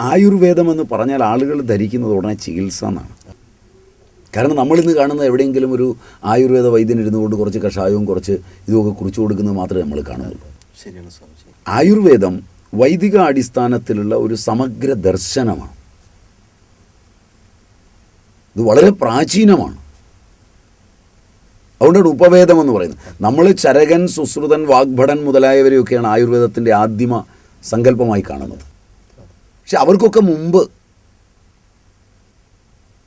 ആയുർവേദം എന്ന് പറഞ്ഞാൽ ആളുകൾ ധരിക്കുന്നത് ഉടനെ ചികിത്സ എന്നാണ്. കാരണം നമ്മളിന്ന് കാണുന്ന എവിടെയെങ്കിലും ഒരു ആയുർവേദ വൈദ്യൻ ഇരുന്നു കൊണ്ട് കുറച്ച് കഷായവും കുറച്ച് ഇതുമൊക്കെ കുറിച്ചു കൊടുക്കുന്നത് മാത്രമേ നമ്മൾ കാണുന്നുള്ളൂ ആയുർവേദം വൈദിക അടിസ്ഥാനത്തിലുള്ള ഒരു സമഗ്ര ദർശനമാണ്. ഇത് വളരെ പ്രാചീനമാണ്. അതുകൊണ്ടാണ് ഉപവേദം എന്ന് പറയുന്നത്. നമ്മൾ ചരകൻ സുശ്രുതൻ വാഗ്ഭടൻ മുതലായവരെയൊക്കെയാണ് ആയുർവേദത്തിന്റെ ആദ്യമ സങ്കല്പമായി കാണുന്നത്. പക്ഷെ അവർക്കൊക്കെ മുമ്പ്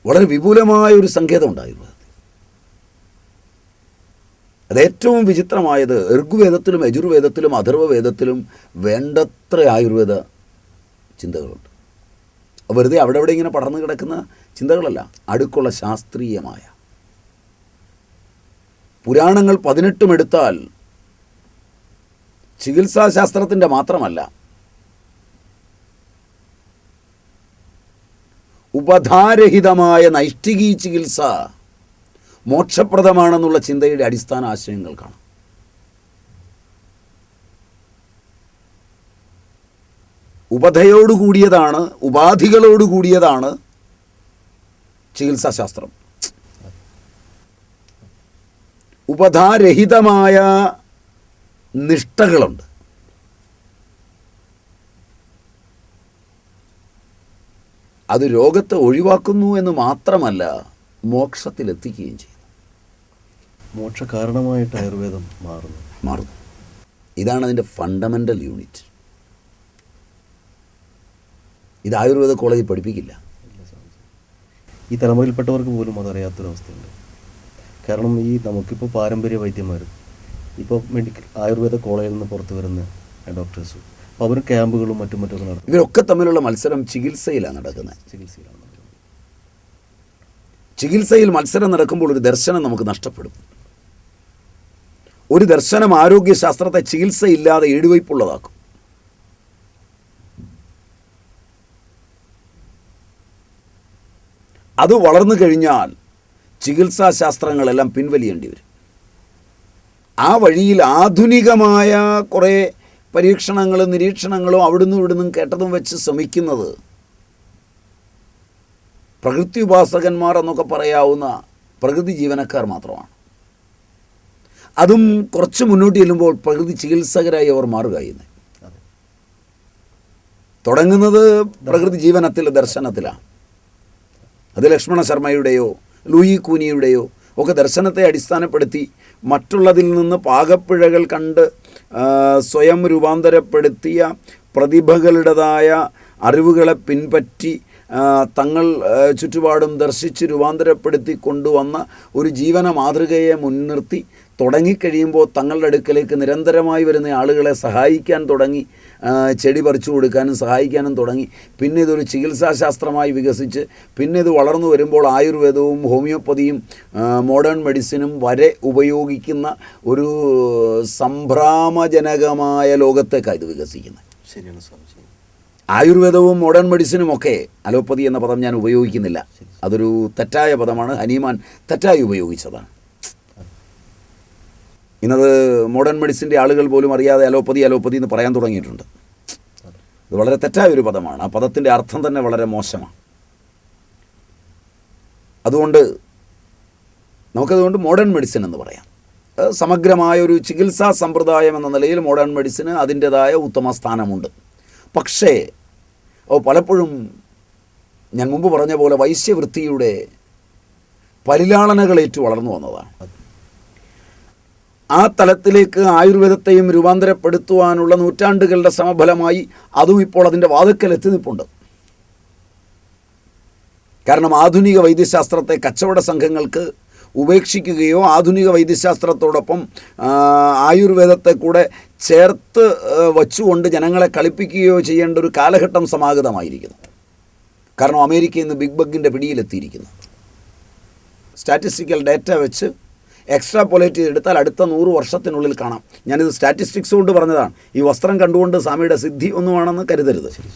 വളരെ വിപുലമായ ഒരു സങ്കേതം ഉണ്ടായിരുന്നു അത് ഏറ്റവും വിചിത്രമായത് ഋഗ്വേദത്തിലും യജുർവേദത്തിലും അഥർവവേദത്തിലും വേണ്ടത്ര ആയുർവേദ ചിന്തകളുണ്ട്. വെറുതെ അവിടെ അവിടെ ഇങ്ങനെ പടർന്നു കിടക്കുന്ന ചിന്തകളല്ല അടുക്കുള്ള ശാസ്ത്രീയമായ. പുരാണങ്ങൾ പതിനെട്ടും എടുത്താൽ ചികിത്സാശാസ്ത്രത്തിന്റെ മാത്രമല്ല ഉപധാരഹിതമായ നൈഷ്ഠികീ ചികിത്സ മോക്ഷപ്രദമാണെന്നുള്ള ചിന്തയുടെ അടിസ്ഥാന ആശയങ്ങൾ കാണാം. ഉപധയോട് കൂടിയതാണ് ഉപാധികളോട് കൂടിയതാണ് ചികിത്സാശാസ്ത്രം. ഉപധാരഹിതമായ നിഷ്ഠകളുണ്ട്. അത് രോഗത്തെ ഒഴിവാക്കുന്നു എന്ന് മാത്രമല്ല മോക്ഷത്തിലെത്തിക്കുകയും ചെയ്യുന്നു മോക്ഷ കാരണമായിട്ട് ആയുർവേദം മാറുന്നു. മാറുന്നു. ഇതാണ് അതിന്റെ ഫണ്ടമെന്റൽ യൂണിറ്റ് ഇത് ആയുർവേദ കോളേജിൽ പഠിപ്പിക്കില്ല. ഈ തലമുറയിൽപ്പെട്ടവർക്ക് പോലും അതറിയാത്തൊരവസ്ഥയുണ്ട്. കാരണം ഈ നമുക്കിപ്പോൾ പാരമ്പര്യ വൈദ്യന്മാരും ഇപ്പോൾ മെഡിക്കൽ ആയുർവേദ കോളേജിൽ നിന്ന് പുറത്തു വരുന്ന ഡോക്ടേഴ്സും അവർ ക്യാമ്പുകളും മറ്റും മറ്റൊക്കെ നടത്തും. ഇവരൊക്കെ തമ്മിലുള്ള മത്സരം ചികിത്സയിലാണ് നടക്കുന്നത്. ചികിത്സയിലാണ് ചികിത്സയിൽ മത്സരം നടക്കുമ്പോൾ ഒരു ദർശനം നമുക്ക് നഷ്ടപ്പെടും. ഒരു ദർശനം ആരോഗ്യശാസ്ത്രത്തെ ചികിത്സയില്ലാതെ ഏടുവയ്പുള്ളതാക്കും അത് വളർന്നു കഴിഞ്ഞാൽ ചികിത്സാശാസ്ത്രങ്ങളെല്ലാം പിൻവലിയേണ്ടി വരും. ആ വഴിയിൽ ആധുനികമായ കുറേ പരീക്ഷണങ്ങളും നിരീക്ഷണങ്ങളും അവിടുന്ന് ഇവിടുന്നും കേട്ടതും വെച്ച് ശ്രമിക്കുന്നത് പ്രകൃതി ഉപാസകന്മാർ എന്നൊക്കെ പറയാവുന്ന പ്രകൃതി ജീവനക്കാർ മാത്രമാണ്. അതും കുറച്ച് മുന്നോട്ട് ചെല്ലുമ്പോൾ പ്രകൃതി ചികിത്സകരായി അവർ മാറുകയെന്ന് തുടങ്ങുന്നത് പ്രകൃതി ജീവനത്തിൽ ദർശനത്തിലാണ്. അത് ലക്ഷ്മണ ശർമ്മയുടെയോ ലൂയി കൂനിയുടെയോ ഒക്കെ ദർശനത്തെ അടിസ്ഥാനപ്പെടുത്തി മറ്റുള്ളതിൽ നിന്ന് പാകപ്പിഴകൾ കണ്ട് സ്വയം രൂപാന്തരപ്പെടുത്തിയ പ്രതിഭകളുടേതായ അറിവുകളെ പിൻപറ്റി തങ്ങൾ ചുറ്റുപാടും ദർശിച്ച് രൂപാന്തരപ്പെടുത്തി കൊണ്ടുവന്ന ഒരു ജീവന മാതൃകയെ മുൻനിർത്തി തുടങ്ങിക്കഴിയുമ്പോൾ തങ്ങളുടെ അടുക്കലേക്ക് നിരന്തരമായി വരുന്ന ആളുകളെ സഹായിക്കാൻ തുടങ്ങി. ചെടി പറിച്ചു കൊടുക്കാനും സഹായിക്കാനും തുടങ്ങി. പിന്നെ ഇതൊരു ചികിത്സാശാസ്ത്രമായി വികസിച്ച് പിന്നെ ഇത് വളർന്നു വരുമ്പോൾ ആയുർവേദവും ഹോമിയോപ്പതിയും മോഡേൺ മെഡിസിനും വരെ ഉപയോഗിക്കുന്ന ഒരു സംഭ്രാമജനകമായ ലോകത്തേക്കാണ് ഇത് വികസിക്കുന്നത്. ശരിയാണ് സ്വാമി ആയുർവേദവും മോഡേൺ മെഡിസിനും ഒക്കെ അലോപ്പതി എന്ന പദം ഞാൻ ഉപയോഗിക്കുന്നില്ല. അതൊരു തെറ്റായ പദമാണ്. ഹനീമാൻ തെറ്റായി ഉപയോഗിച്ചതാണ്. ഇന്നത് മോഡേൺ മെഡിസിന്റെ ആളുകൾ പോലും അറിയാതെ അലോപ്പതി അലോപ്പതി എന്ന് പറയാൻ തുടങ്ങിയിട്ടുണ്ട്. ഇത് വളരെ തെറ്റായ ഒരു പദമാണ്. ആ പദത്തിന്റെ അർത്ഥം തന്നെ വളരെ മോശമാണ്. അതുകൊണ്ട് നമുക്കതുകൊണ്ട് മോഡേൺ മെഡിസിൻ എന്ന് പറയാം. സമഗ്രമായ ഒരു ചികിത്സാ സമ്പ്രദായം എന്ന നിലയിൽ മോഡേൺ മെഡിസിന് അതിന്റേതായ ഉത്തമ സ്ഥാനമുണ്ട്. പക്ഷേ പലപ്പോഴും ഞാൻ മുമ്പ് പറഞ്ഞ പോലെ വൈശ്യവൃത്തിയുടെ പരിലാളനകളേറ്റു വളർന്നു വന്നതാണ്. ആ തലത്തിലേക്ക് ആയുർവേദത്തെയും രൂപാന്തരപ്പെടുത്തുവാനുള്ള നൂറ്റാണ്ടുകളുടെ സമഫലമായി അതും ഇപ്പോൾ അതിന്റെ വാതുക്കൽ എത്തി നിൽപ്പുണ്ട് കാരണം ആധുനിക വൈദ്യശാസ്ത്രത്തെ കച്ചവട സംഘങ്ങൾക്ക് ഉപേക്ഷിക്കുകയോ ആധുനിക വൈദ്യശാസ്ത്രത്തോടൊപ്പം ആയുർവേദത്തെ കൂടെ ചേർത്ത് വച്ചുകൊണ്ട് ജനങ്ങളെ കളിപ്പിക്കുകയോ ചെയ്യേണ്ട ഒരു കാലഘട്ടം സമാഗതമായിരിക്കുന്നു. കാരണം അമേരിക്ക ഇന്ന് ബിഗ് ബഗിന്റെ പിടിയിലെത്തിയിരിക്കുന്നു. സ്റ്റാറ്റിസ്റ്റിക്കൽ ഡാറ്റ വെച്ച് എക്സ്ട്രാ പൊലേറ്റ് എടുത്താൽ അടുത്ത നൂറ് വർഷത്തിനുള്ളിൽ കാണാം. ഞാനിത് സ്റ്റാറ്റിസ്റ്റിക്സ് കൊണ്ട് പറഞ്ഞതാണ്. ഈ വസ്ത്രം കണ്ടുകൊണ്ട് സ്വാമിയുടെ സിദ്ധി ഒന്നുമാണെന്ന് കരുതരുത്. ശരി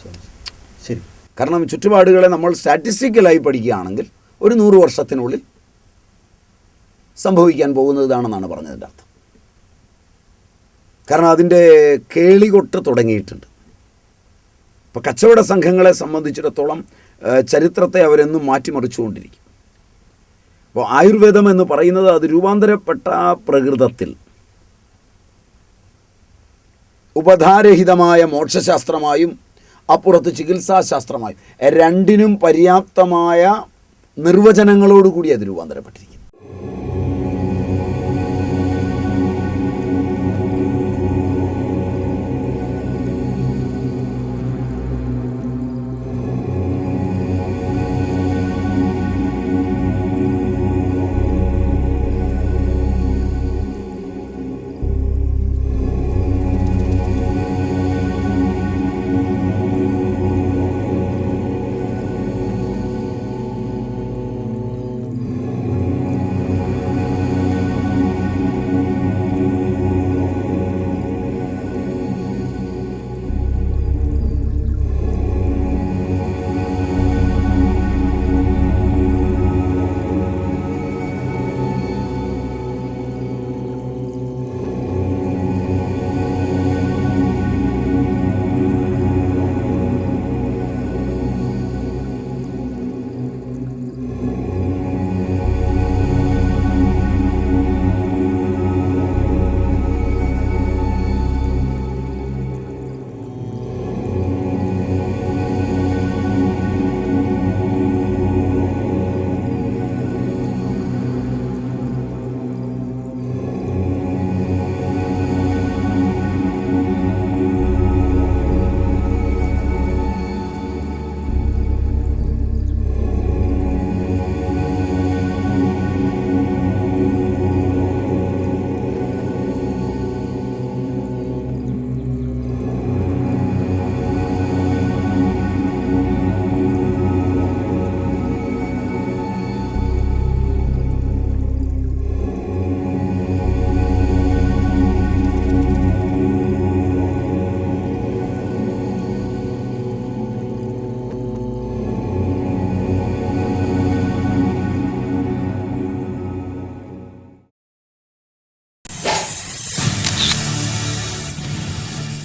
ശരി. കാരണം ചുറ്റുപാടുകളെ നമ്മൾ സ്റ്റാറ്റിസ്റ്റിക്കലായി പഠിക്കുകയാണെങ്കിൽ ഒരു നൂറ് വർഷത്തിനുള്ളിൽ സംഭവിക്കാൻ പോകുന്നതാണെന്നാണ് പറഞ്ഞതിന്റെ അർത്ഥം. കാരണം അതിന്റെ കേളികൊട്ട് തുടങ്ങിയിട്ടുണ്ട്. ഇപ്പോൾ കച്ചവട സംഘങ്ങളെ സംബന്ധിച്ചിടത്തോളം ചരിത്രത്തെ അവരെന്നും മാറ്റിമറിച്ചുകൊണ്ടിരിക്കും. അപ്പോൾ ആയുർവേദം എന്ന് പറയുന്നത് അത് രൂപാന്തരപ്പെട്ട പ്രകൃതത്തിൽ ഉപധാരഹിതമായ മോക്ഷശാസ്ത്രമായും അപ്പുറത്ത് ചികിത്സാശാസ്ത്രമായും രണ്ടിനും പര്യാപ്തമായ നിർവചനങ്ങളോടുകൂടി അത് രൂപാന്തരപ്പെട്ടിരിക്കും